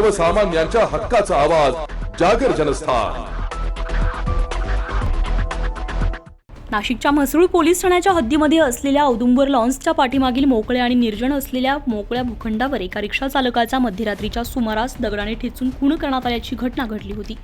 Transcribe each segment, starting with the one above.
सर्वसामान्यांच्या हक्काचा आवाज जागर जनस्थान. नाशिकच्या म्हसरूळ पोलीस ठाण्याच्या हद्दीमध्ये असलेल्या औदुंबर लॉन्सच्या पाठीमागील मोकळे आणि निर्जन असलेल्या मोकळ्या भूखंडावर एका रिक्षा चालकाचा मध्यरात्रीच्या सुमारास दगडाने ठेचून खून करण्यात आल्याची घटना घडली होती.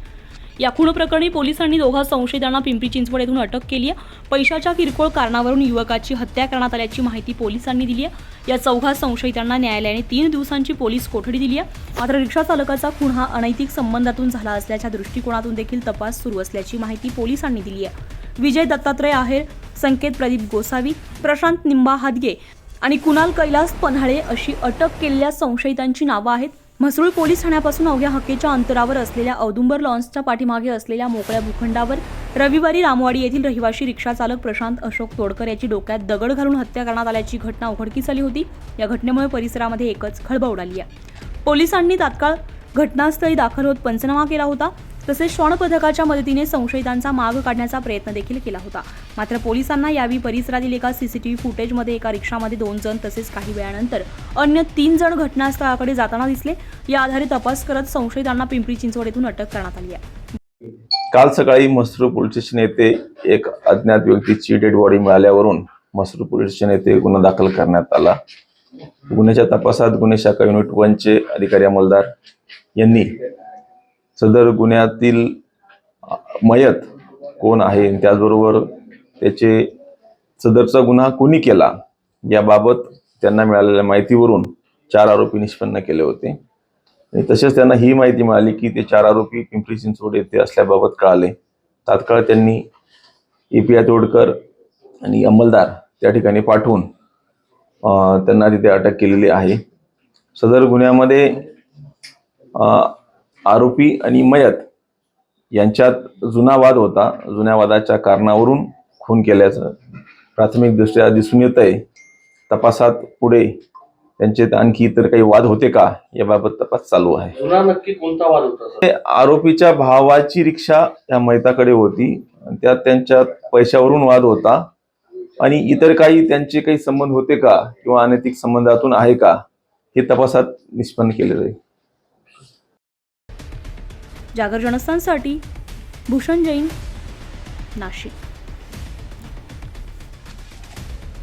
या खून प्रकरणी पोलिसांनी दोघा संशयितांना पिंपरी चिंचवड येथून अटक केली आहे. पैशाच्या किरकोळ कारणावरून युवकाची हत्या करण्यात आल्याची माहिती पोलिसांनी दिली आहे. या चौघा संशयितांना न्यायालयाने तीन दिवसांची पोलीस कोठडी दिली आहे. मात्र रिक्षा चालकाचा खून हा अनैतिक संबंधातून झाला असल्याच्या दृष्टिकोनातून देखील तपास सुरू असल्याची माहिती पोलिसांनी दिली आहे. विजय दत्तात्रय आहेर संकेत प्रदीप गोसावी प्रशांत निंबा हादगे आणि कुणाल कैलास पन्हाळे अशी अटक केलेल्या संशयितांची नावं आहेत. म्हसरूळ पोलीस ठाण्यापासून अवघ्या हक्केच्या अंतरावर असलेल्या औदुंबर लॉन्सच्या पाठीमागे असलेल्या मोकळ्या भूखंडावर रविवारी रामवाडी येथील रहिवाशी रिक्षा चालक प्रशांत अशोक तोडकर याची डोक्यात दगड घालून हत्या करण्यात आल्याची घटना उघडकीस आली होती. या घटनेमुळे परिसरामध्ये एकच खळबळ उडाली आहे. पोलिसांनी तात्काळ घटनास्थळी दाखल होत पंचनामा केला होता. तसेच श्वान पथकाच्या मदतीने संशयितांचा माग काढण्याचा प्रयत्न देखील केला होता. मात्र पोलिसांना यावेळी परिसरातील एका सीसीटीव्ही फुटेजमध्ये एका रिक्षामध्ये दोन जण तसेच काही वेळानंतर अन्य तीन जण घटनास्थळाकडे जाताना दिसले. या आधारे तपास करत संशयितांना पिंपरी चिंचवड येथून अटक करण्यात आली आहे. काल सकाळी मसरूळ पोलीस स्टेशन येथे एक अज्ञात व्यक्तीची डेड बॉडी मिळाल्यावरून मसरूळ पोलीस स्टेशन येथे गुन्हा दाखल करण्यात आला. गुन्ह्याच्या तपासात गुन्हे शाखा युनिट वनचे अधिकारी अंमलदार यांनी सदर गुन्ह्यातील मयत कोण आहे? आणि त्याचबरोबर त्याचे सदरचा गुन्हा कोणी केला? याबाबत त्यांना मिळालेल्या माहितीवरून चार आरोपी निष्पन्न केले होते. आणि तसेच त्यांना ही माहिती मिळाली की ते चार आरोपी पिंपरी चिंचवड येथे असल्याबाबत कळाले. तात्काळ त्यांनी ए पी आय तोडकर आणि अंमलदार त्या ठिकाणी पाठवून त्यांना तिथे अटक केलेली आहे. सदर गुन्ह्यामध्ये आरोपी आणि मयत यांच्यात जुना वाद होता. जुन्या वादाच्या कारणावरून खून केल्याचं प्राथमिकदृष्ट्या दिसून येत आहे तपासात पुढे त्यांचे आणखी इतर काही वाद होते का याबाबत तपास चालू आहे. नक्की कोणता वाद होता आरोपीच्या भावाची रिक्षा त्या मैताकडे होती. त्यात त्यांच्यात पैशावरून वाद होता. आणि इतर काही त्यांचे काही संबंध होते का किंवा अनैतिक संबंधातून आहे का हे तपासात निष्पन्न केले जाईल जागर जनस्थानसाठी भूषण जैन नाशिक.